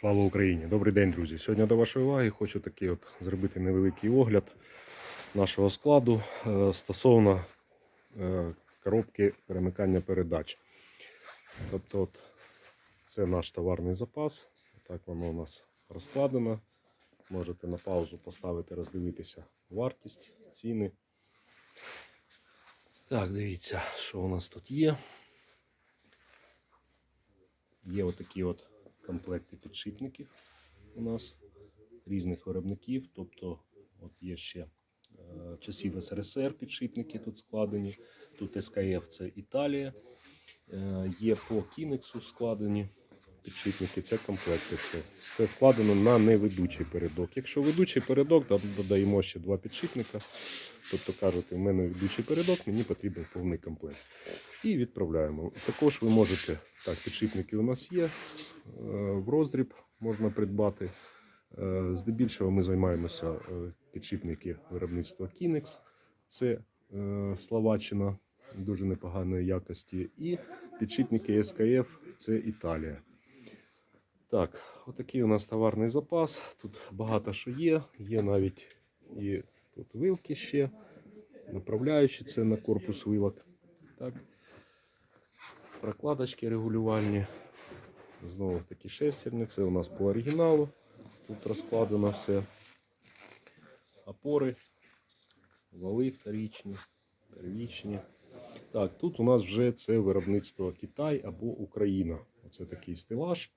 Слава Україні! Добрий день, друзі! Сьогодні до вашої уваги хочу такий от зробити невеликий огляд нашого складу е, стосовно е, коробки перемикання передач. Тобто, от, це наш товарний запас. Так воно у нас розкладено. Можете на паузу поставити, роздивитися вартість, ціни. Так, дивіться, що у нас тут є. Є отакі от комплекти підшипників у нас різних виробників. Тобто, от є ще е, часів СРСР підшипники тут складені. Тут СКФ це Італія. Е, є по Кінексу складені підшипники, це комплекти. Це, це складено на неведучий передок. Якщо ведучий передок, додаємо ще два підшипника. Тобто кажете, в мене ведучий передок, мені потрібен повний комплект. І відправляємо. Також ви можете, так, підшипники у нас є, е, в роздріб можна придбати. Е, Здебільшого ми займаємося е, підшипники виробництва Kinex. Це Словаччина дуже непоганої якості. І підшипники СКФ це Італія. Так, отакий у нас товарний запас. Тут багато що є. Є навіть і тут вилки ще, направляючі це на корпус вилок. Так. Прокладочки регулювальні. Знову такі шестерні. Це у нас по оригіналу. Тут розкладено все. Опори, вали вторічні, первічні. Так, тут у нас вже це виробництво Китай або Україна. Оце такий стелаж.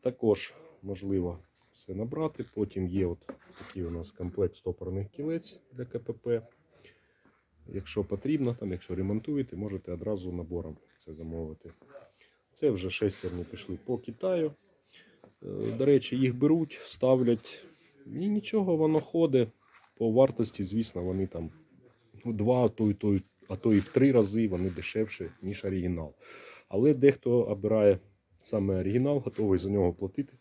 Також можливо все набрати. Потім є от такий у нас комплект стопорних кілець для КПП. Якщо потрібно, там, якщо ремонтуєте, можете одразу набором це замовити. Це вже шестерні пішли по Китаю. Е, До речі, їх беруть, ставлять. І нічого воно ходить. По вартості, звісно, вони там в два, а то, і то, а то і в три рази вони дешевші, ніж оригінал. Але дехто обирає саме оригінал, готовий за нього платити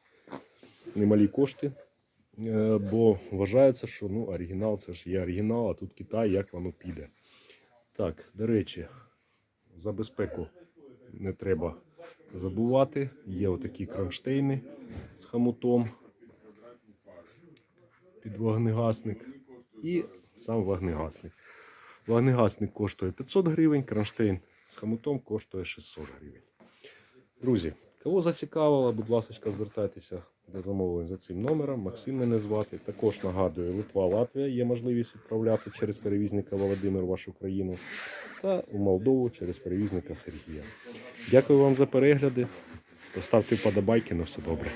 немалі кошти. Е, Бо вважається, що ну, оригінал це ж є оригінал, а тут Китай, як воно піде. Так, до речі, за безпеку не треба забувати. Є отакі кронштейни з хомутом під вогнегасник і сам вогнегасник. Вогнегасник коштує 500 гривень, кронштейн з хомутом коштує 600 гривень. Друзі, кого зацікавило, будь ласка, звертайтеся до замовлень за цим номером. Максим мене звати. Також нагадую, Литва, Латвія є можливість відправляти через перевізника Володимир вашу країну та у Молдову через перевізника Сергія. Дякую вам за перегляди. Поставте вподобайки на все добре.